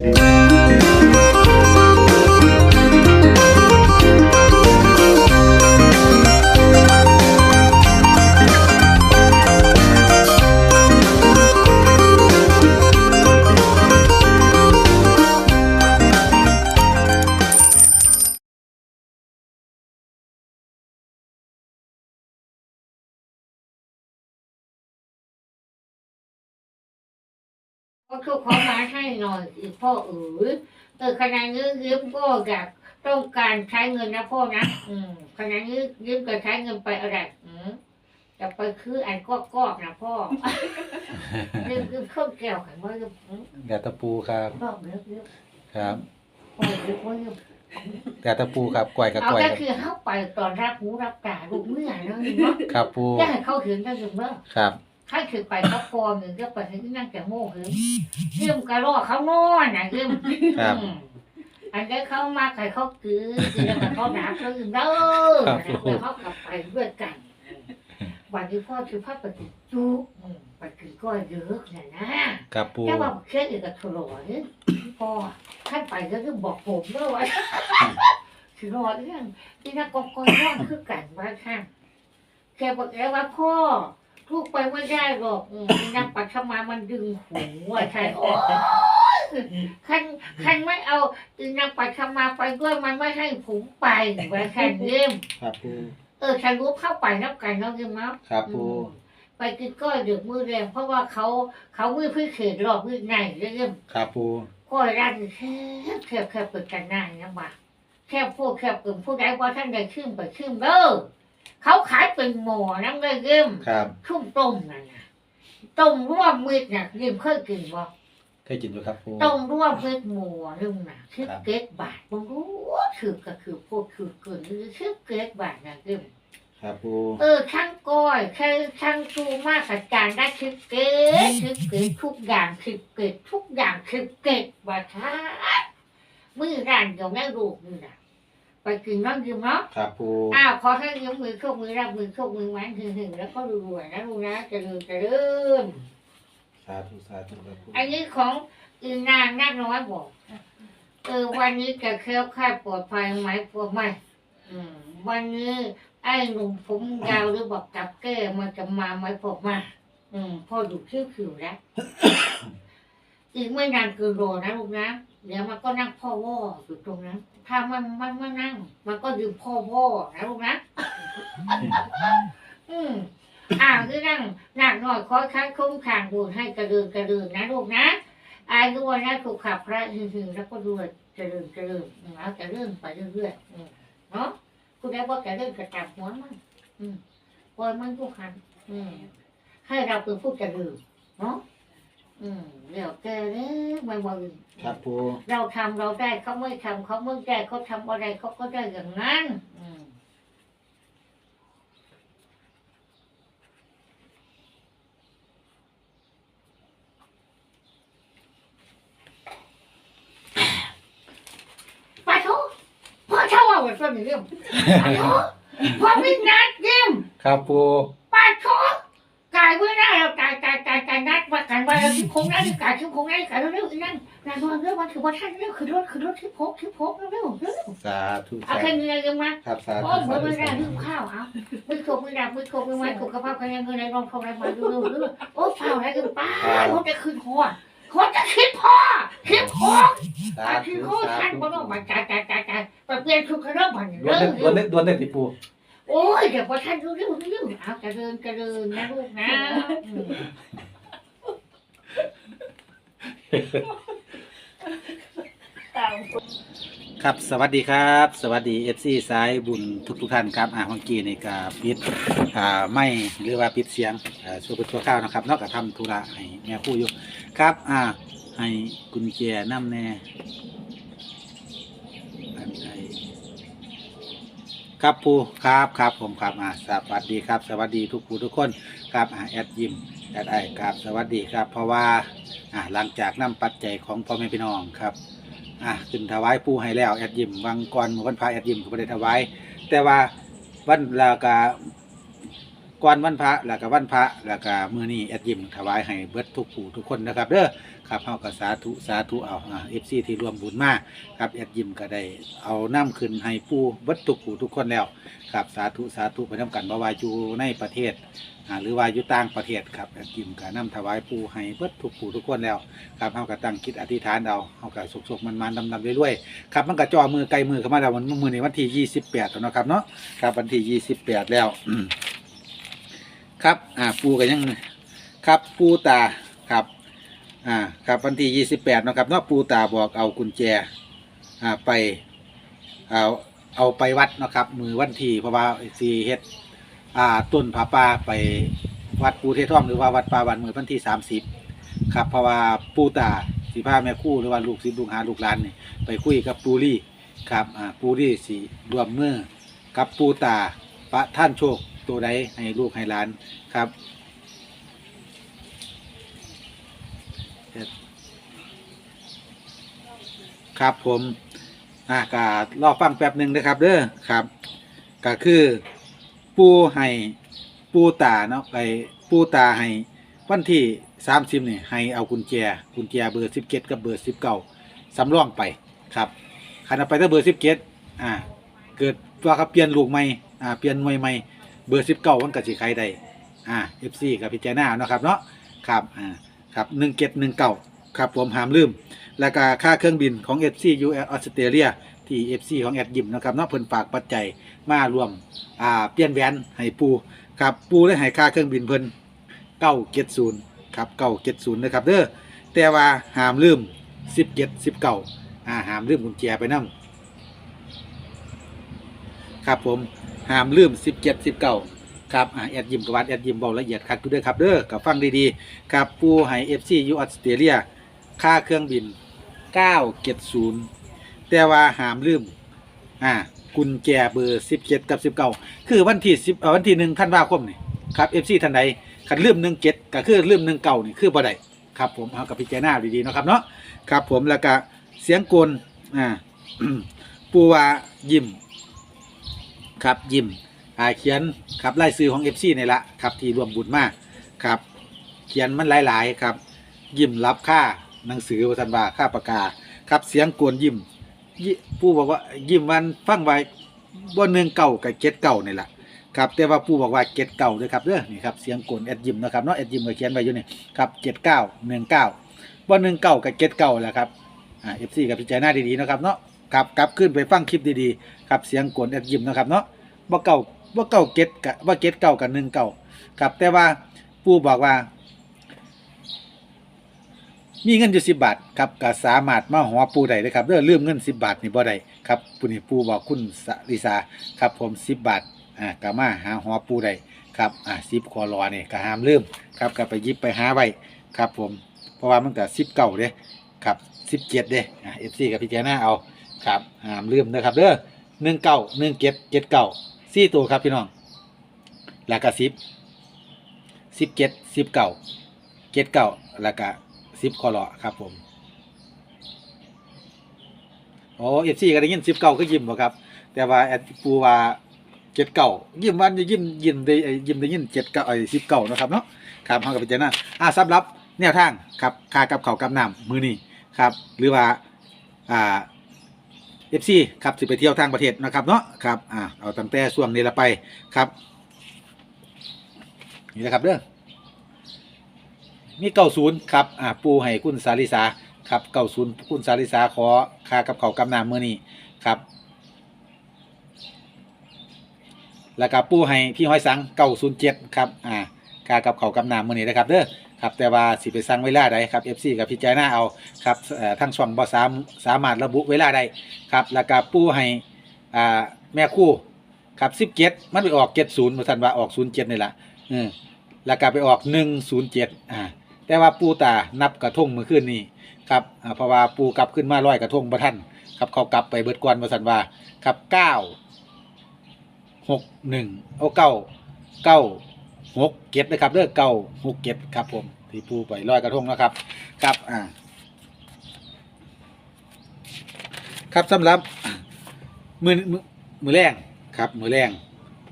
Música ก็คือขอมาให้หน่อยอีกพ่อเอ๋ยเออขณะนี้ยืมก็อยากต้องการใช้เงินนะพ่อนะอืมขณะนี้ยืมก็ใช้เงินไปอะไรอืมจะไปคืออันก็กอกนะพ่อยืมยืมเครื่องแก้วขันว่ายืมอืมแดดตะปูครับบอกเยอะเยอะครับโอ้ยยืมว่ายืมแดดตะปูครับกล้วยกับเอากล้วยแต่ครับคือเข้าไปตอนรับหูรับตาลูกเมื่อนะยืมเนาะครับปูจะให้เขาถึงได้ยืมเนาะครับ ใครถือไปก็พอหนึ่งก็ไปที่นั่งแต่โม่คือเยี่ยมกระรอกเขานอนนะเยี่ยมครับอืมอันนี้เขามาใครเขาคือคือแล้วเขาหนาเขาอื่นเด้อครับแล้วเขากลับไปด้วยกัน วันนี้พ่อคือพ่อปฏิจุอืมปฏิก็เยอะเนี่ยนะ ครับปู แค่ว่าเคสอีกกับโทรเนี่ยพ่อขั้นไปก็คือบอกผมด้วยว่าคือรอเรื่องที่นักกองกอยร่างคือกันว่าค่ะแกบอกแล้วว่าพ่อ ลูกไปไม่ได้หรอกอืมนางปัทมามันดึงหูอะใช่โอ้ยคันคันไม่เอาอีนางปัทมาไปด้วยมันไม่ให้ผมไปไว้แค่เยี่ยมครับปูเออฉันรู้เข้าไปนับกันเนาะเยี่ยมเนาะครับปูอืมไปกินก้อยดึกมือแรงเพราะว่าเขาเขามือพื้นเขตหลอกมือในเยี่ยมครับปูก้อยรันแคบแคบแคบเปิดกันหน้านะมาแคบพูดแคบกึ่งผู้ใดว่าท่านใดขึ้นไปขึ้นเด้อ เขาขายเป็นหมอน้ำเลยเยี่ยมครับชุ่มต้มนั่นนะต้มร่วมมิตรน่ะยิมเคยกินบ่เคยกินอยู่ครับปูต้มร่วมมิตรหมูนึงน่ะชิบครับเกตบาทบ่รู้ถือก็คือพูดคือเกินหรือชิบเกตบาทน่ะยิมครับปูเออช่างก้อยแค่ช่างซูมากกับจานได้ชิบเกตชิบเกตทุกอย่างชิบเกตทุกอย่างชิบเกตว่าช้ามือร้านเดี๋ยวแม่ลูกนี่น่ะ ไปกินน้องยิมเนาะครับปูอ้าวขอให้ยกมือโชคมือรับมือโชคมือมันหึงหึงแล้วก็รวยๆนะลูกนะเจริญเจริญสาธุสาธุครับปูอันนี้ของอีนางนักน้อยบอกเออวันนี้จะเคลี้ยวคลาดปลอดภัยไหมปลอดไหมอืมวันนี้ไอ้หนุ่มผมยาวหรือบอกกับแก้มันจะมาไหมปลอดมา อืมพอดูคิ้วขิวแล้วอีกไม่นานเกินรอนะลูกนะ เดี๋ยวมันก็นั่งพ่อว่ออยู่ตรงนั้น ถ้ามันมันไม่นั่ง มันก็ยืมพ่อว่อนะลูกนะ อืมอ่าคือนั่งหนักหน่อยคอยคัดคุ้มขางดูให้กระเดืนกระเดืนนะลูกนะอายุวันนะถูกขับพระหึงๆแล้วก็ด้วยกระเดืนกระเดืนแล้วกระเดืนไปเรื่อยๆอืมเนาะคุณได้ว่ากระเดืนกระจับหัวมันอืมปล่อยมันทุกคันอืมให้เราเป็นผู้กระเดืนเนาะอืมเดี๋ยวแกเนี่ยไม่บ่อย ครับปูเราทำเราได้เขาไม่ทำเขาไม่ได้เขาทำอะไรเขาก็ได้อย่างนั้นอืมปะโถพ่อเช่าว่าวันเสาร์นี้เรื่องปะโถพ่อไม่นัดเยี่ยม ครับปู ปะโถกายไม่ได้เรากายกายกายกาย นัดว่ากันว่าเราที่คงนั้กายที่คงนั้กาเร็วๆนั่นนานวันเรื่องวันถือว่าท่านเรื่องคือรถคือรถที่พกที่พกเร็วๆเร็วสาธุเอาสาแค่ธุนี้เลยมาครับสาธุโอ้ยสาธุไม่ได้สาธุลืมข้าวเอามือโขกมือดับมือโขกมือไม้สุขภาพแข็งแรงเงินในรองทองไรมาดูดูดูโอ้เฝ้าอะไรกันป้าเขาจะขึ้นหัวเขาจะคิดพ่อคิดพ่อสาคิดโคสาท่านธุก็ต้องมาจ่ายจ่ายจ่ายจ่ายไปเปลี่ยนชุดกระเริ่มผ่อนดวนเริ่เด็ดวนเด็ดดวนเด็ดติปูโอ้ยเดี๋ยวพอท่านรู้เรื่องรู้เรื่องเอากระเดินกระเดินนะลูกนะ ครับสวัสดีครับ สวัสดีเอฟซีสายบุญทุกทุกๆท่านครับอ่าเมื่อกี้นี่ก็ปิดอ่าไม่หรือว่าปิดเสียงอ่าชั่วคราวชั่วข้าวนะครับนอกจากทำธุระให้แม่ผู้อยู่ครับอ่าให้กุญแจน้ำแน่อันใดครับปูครับครับผมครับอ่าสวัสดีครับ สวัสดีทุกผู้ทุกคน ครับอ่าแอดยิมแอดไอครับสวัสดีครับ เพราะว่าอ่าหลังจากนำปัจจัยของพ่อแม่พี่น้องครับอะขึ้นถวายปูให้แล้วแอดยิมวังก่อนมือวันพระแอดยิมก็ไม่ได้ถวายแต่ว่าวันลากา ก่อนวันพระแล้วก็วันพระแล้วก็มื้อนี้แอดยิมถวายให้เบิดทุกผู้ทุกคนนะครับเด้อครับเฮาก็สาธุสาธุเอาอ่า FC ที่ร่วมบุญมาครับแอดยิมก็ได้เอาน้ำขึ้นให้ผู้เบิดทุกผู้ทุกคนแล้วครับสาธุสาธุไปนํกันบ่ว่าอยู่ในประเทศอ่าหรือว่าอยู่ต่างประเทศครับแอดยิมก็นำถวายผู้ให้เบิดทุกผู้ทุกคนแล้วครับเฮาก็ตั้งคิดอธิษฐานเอาเฮาก็สุขๆมันๆดำๆเรื่อยๆครับมันก็จ่อมือไกลมือเข้ามาแล้ววันมื้อนี้วันที่28แล้วเนาะครับเนาะครับวันที่28แล้ว ครับอ่าปูกันยังครับปูตาครับอ่าครับวันที่ยี่สิบแปดนาะครับเนาะปูตาบอกเอากุญแจอ่าไปเอาเอาไปวัดเนาะครับ มือวันที่เพราะว่าสีเฮ็ดอ่าต้นผาป่าไปวัดปูเทท่องหรือว่าวัดป่าวันมือวันที่สามสิบครับเพราะว่าปูตาสีผ้าแม่คู่หรือว่าลูกศิษย์ลูกหาลูกหลานนี่ไปคุยกับปูรี่ครับอ่าปูรี่สีรวมมือกับปูตาพระท่านโชค ตัวใดให้ลูกให้หลานครับครับผมอ่าการอฟังแป๊บหนึ่งนะครับ เด้อครับก็คือปูให้ปูตาเนาะไปปูตาให้วันที่สามสิบนี่ให้เอากุญแจกุญแจเบอร์สิบเกตกับเบอร์สิบเก้าสำรองไปครับขันเอาไปถ้าเบอร์สิบเกตอ่าเกิดว่าเขาเปลี่ยนลูกใหม่อ่าเปลี่ยนหน่วยใหม่ เบอร์สิบเก้ามันก็สิใครได้อ่าเอฟซีกับพิจารณาเนาะครับเนาะครับอ่าครับหนึ่งเกตหนึ่งเก้าครับผมหามลืม แล้วก็ค่าเครื่องบินของ FC u ออสเตรเลียที่ FC ของแอดยิมนะครับเนาะเพิ่นฝากปัจจัยมารวมอ่าเปลี่ยนแหวนให้ปูครับปูได้ให้ค่าเครื่องบินเพิ่น970ครับ970นย์นะครับเด้อแต่ว่าห้ามลืม17 19อ่าห้ามลืมกุญแจไปนํครับผม ห้ามลืม 17 19ครับอ่าแอดยิมกับวัดแอดยิมเบาละเอียดคักอยู่เด้อครับเด้อกับฟังดีๆครับปูให้ FC u ออสเตรเลีย ค่าเครื่องบิน 970 แต่ว่าหามลืมอ่ากุญแจเบอร์ 17 กับ 19 คือวันที่10เอ่อวันที่1ธันวาคมนี่ครับ FC ท่านใดคันลืม17ก็คือลืม19นี่คือบ่ได้ครับผมเอากับพิจารณาดีๆเนาะครับเนาะครับผมแล้วก็เสียงกลอ่าปูว่ายิ้ม ครับยิ้มอ่าเขียนครับไล่ซื้อของ FC นี่ละครับที่รวมบุญมากครับเขียนมันหลาย ๆ ครับ ยิ้มรับค่าหนังสือวัฒนว่าค่าปากกา ครับเสียงกวนยิ้มยิผู้บอกว่ายิ้มมันฟังไว้บนหนึ่งเก่ากับเจ็ดเก่านี่แหละครับแต่ว่าผู้บอกว่าเจ็ดเก่าด้วยครับเด้อนี่ครับเสียงกวนแอดยิ้มนะครับเนาะแอดยิ้มก็เขียนไว้อยู่นี่ครับเจ็ดเก้าหนึ่งเก้าบนหนึ่งเก่ากับเจ็ดเก่าแหละครับอ่าเอฟซีกับพิจารณาดีๆนะครับเนาะ ครับกลับขึ้นไปฟังคลิปดีๆครับเสียงกวนแอดยิ้มนะครับเนาะว่าเก่าว่าเก่าเจ็ดกับว่าเจ็ดเก่ากับหนึ่งเก่าครับแต่ว่าผู้บอกว่า มีเงินอยู่สิบบาทครับก็สามารถมาหัวปูได้เลยครับเรื่อลืมเงินสิบบาทนี่บ่ได้ครับปูนี่ปูบอกคุณสลิสาครับผมสิบบาทอ่าก็มาหาหัวปูได้ครับอ่าสิบคอรอนี่ยก็ห้ามลืมครับก็ไปยิบไปหาไว้ครับผมเพราะว่ามันก็สิบเก่าเด้ครับสิบเจ็ดเด้อ่าเอฟซีกับพี่เจน้าเอา ครับห้ามลืมนะครับเด้อหนึ่งเก้าหนึ่งเจ็ดเจ็ดเก้าสี่ตัวครับพี่น้องแล้วก็สิบสิบเจ็ดสิบเก้าเจ็ดเก้าแล้วก็สิบคอรอครับผมโอ้เอฟซีก็ได้ยินสิบเก้าก็ยิ้มบ่ครับ แต่ว่าแอดปูว่าเจ็ดเก้ายิ้มวันจะยิ้มยิ้มได้ยิ้มได้ยินเจ็ดเก้าไอ้สิบเก้านะครับเนาะครับเขากับพิจารณาอ่าสำหรับแนวทางครับค่ากับเขากับน้ำมือนี้ครับ หรือว่าอ่า เอฟซีครับสิไปเที่ยวทางประเทศนะครับเนาะครับอ่าเอาตั้งแต่ช่วงนี้ละไปครับ นี่แหละครับเด้อมีเก้าศูนย์ครับอ่าปูให้คุณสาลิสาครับเก้าศูนย์คุณสาลิสาขอค่ากับเขากำนำเมื่อนี้ครับแล้วก็ปูให้พี่ห้อยสังเก้าศูนย์เจ็ดครับอ่าค่ากับเขากำนำเมื่อนี้นะครับเด้อ ครับแต่ว่าสิไปสั่งเวลาใดครับ FC กับพิจารณาเอาครับเอ่อทั้งช่องบ่สามสามารถระบุเวลาใดครับแล้วก็ปูให้อ่าแม่คู่ครับสิบเจ็ดมันไปออกเจ็ดศูนย์มาสันว่าออกศูนย์เจ็ดนี่แหละเออแล้วก็ไปออกหนึ่งศูนย์เจ็ดอ่าแต่ว่าปูตานับกระทงเมื่อคืนนี้ครับอ่าเพราะว่าปูกลับขึ้นมาร้อยกระทงประท่านครับเขากลับไปเบิดกวนมาสันว่าครับเก้าหกหนึ่งโอ้เก้าเก้า หกเก็ดนะครับเด้อเก้าหกเก็ดครับผมที่ปูไปร้อยกระทงนะครับครับอ่าครับสำหรับมือมือแรงครับมือแรง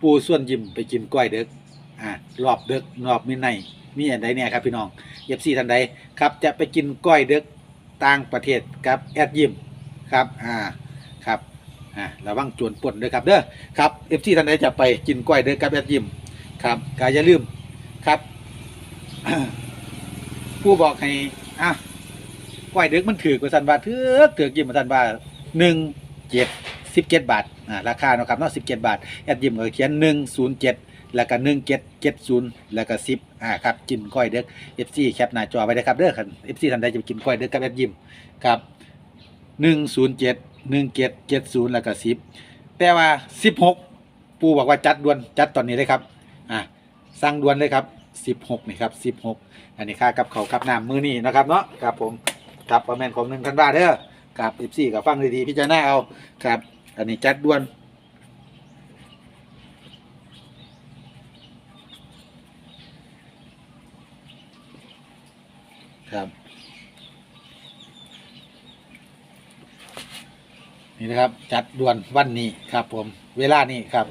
ปูส่วนยิมไปกินก้อยเด็กอ่ารอบเดึกรอบมิดไนมีอันใดเนี่ยครับพี่น้องเอฟซีท่านใดครับ จะไปกินก้อยเดึกต่างประเทศกับแอดยิมครับอ่าครับอ่าระวังจวนป่นด้วยครับเด้อครับเอฟซีท่านใดจะไปกินก้อยเดึกกับแอดยิม ครับก็อย่าลืมครับ ผู้บอกให้อะก้อยเดึกมันถือกว่าสันบาทถือกถือกยิมมาสันบาทหนึ่งเจ็ดสิบเจ็ดบาทอ่าราคาเนาะครับเนาะสิบเจ็ดบาทแอดยิมก็เขียนหนึ่งศูนย์เจ็ดแล้วก็หนึ่งเจ็ดเจ็ดศูนย์แล้วก็สิบอ่าครับกินก้อยเด็กเอฟซีแคปหน้าจอไว้เลยครับเด้อครับเอฟซีท่านใดจะไปกินก้อยเด็กกับแอดยิมครับหนึ่งศูนย์เจ็ดหนึ่งเจ็ดเจ็ดศูนย์แล้วก็สิบแต่ว่าสิบหกปูบอกว่าจัดด่วนจัดตอนนี้เลยครับ อ่าสั่งด่วนเลยครับสิบหกนี่ครับสิบหกอันนี้ค่ากับเขากับน้ำมือนี่นะครับเนาะครับผมครับประมาณของหนึ่งพันบาทเด้อกับอีซี่กับฟังดีๆพิจารณาเอาครับ อันนี้จัดด่วนครับนี่นะครับจัดด่วนวันนี้ครับผมเวลานี้ครับ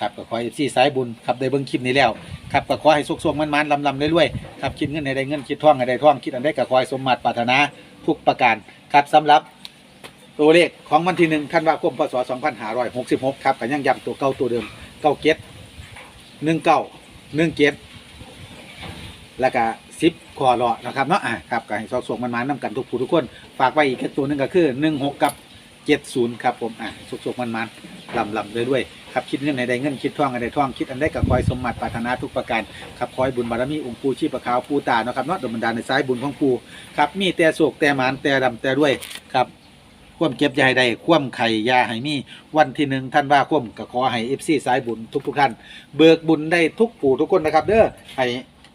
ครับก็ขอเอฟซีสายบุญครับได้เบิ่งคลิปนี้แล้วครับก็ขอให้สุขๆมันๆลำๆรวยๆครับคิดเงินให้ได้เงินคิดท่องให้ได้ท่องคิดอันได้ก็ขอให้สมมาตรปรารถนาทุกประการครับสำหรับตัวเลขของวันที่หนึ่งธันวาคมพศ2566ครับก็ยังย้ำตัวเก่าตัวเดิมเก้าเจ็ดหนึ่งเก้าหนึ่งเจ็ดแล้วก็สิบคอรอนะครับเนาะอะครับก็ให้สุขๆมันๆนำกันทุกผู้ทุกคน ฝากไว้อีกแค่ตัวหนึงก็คือหนึ่งหกกับ เจ็ดศูนย์ครับผมอะสุขๆมันๆลำๆรวยครับคิดเงินให้ได้เงินคิดท่องให้ได้ท่องคิดอันได้ก็ขอให้สมมาตรปรารถนาทุกประการครับขอให้บุญบารมีองค์ปูชีพขาวปูตาเนาะครับเนาะดลบันดาลในสายบุญของปูครับมีแต่โศกแต่หมานแต่ดำแต่ด้วยครับควมเก็บยาให้ได้ควมไข่ยาให้มี วันที่หนึ่งท่านว่าคมก็ขอให้เอฟซีสายบุญทุกทุกท่าน เบิกบุญได้ทุกปู่ทุกคนนะครับ เด้อให้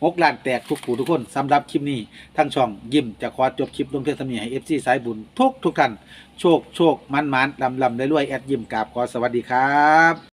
หกล้านแตกทุกปู่ทุกคนสำหรับคลิปนี้ทั้งช่องยิ้มจะขอจบคลิปลงเพียงเท่านี้ให้เอฟซีสายบุญทุกทุกท่าน โชคโชคมันมันลำลำได้รวยแอดยิมกราบขอสวัสดีครับ